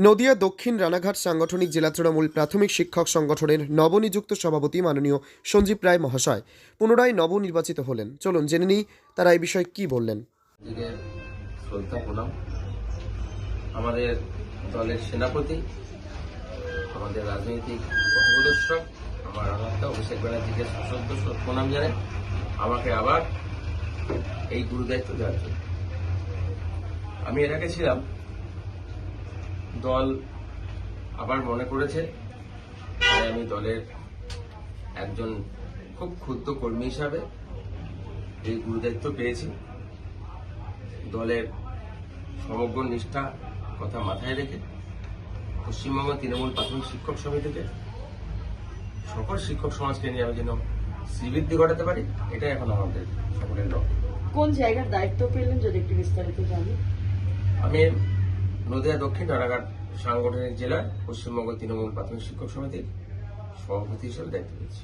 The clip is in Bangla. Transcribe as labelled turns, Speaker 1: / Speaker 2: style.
Speaker 1: নদিয়া দক্ষিণ রানাঘাট সাংগঠনিক জেলা তৃণমূল প্রাথমিক শিক্ষক সংগঠনের নবনিযুক্ত সভাপতি মাননীয় সঞ্জীব রায় মহাশয়। পুনরায় নবনির্বাচিত হলেন। চলুন জেনে নিই তারা এই বিষয়ে কি বললেন।
Speaker 2: আমাদের দলের সেনাপতি, আমাদের রাজনৈতিক পথপ্রদর্শক, আমার অভিষেক ব্যানার্জিকে প্রণাম জানাই। আমাকে আবার এই গুরুদায়িত্ব দেওয়ার জন্য। আমি এর আগে ছিলাম দল আবার মনে করেছে। তাই আমি দলের একজন খুব ক্ষুদ্র কর্মী হিসাবে এই গুরুদায়িত্ব পেয়েছি। দলের সমগ্র নিষ্ঠা কথা মাথায় রেখে পশ্চিমবঙ্গ তৃণমূল প্রাথমিক শিক্ষক সমিতিতে সকল শিক্ষক সমাজকে নিয়ে আমি যেন শ্রীবৃদ্ধি ঘটাতে পারি এটাই এখন আমাদের সকলের লক্ষ্য।
Speaker 3: কোন জায়গার দায়িত্ব পেলেন যদি একটু বিস্তারিত জানি
Speaker 2: আমি নদিয়া দক্ষিণ রানাঘাট সাংগঠনিক জেলায় পশ্চিমবঙ্গ তৃণমূল প্রাথমিক শিক্ষক সমিতির সভাপতি হিসেবে দায়িত্ব পেয়েছি।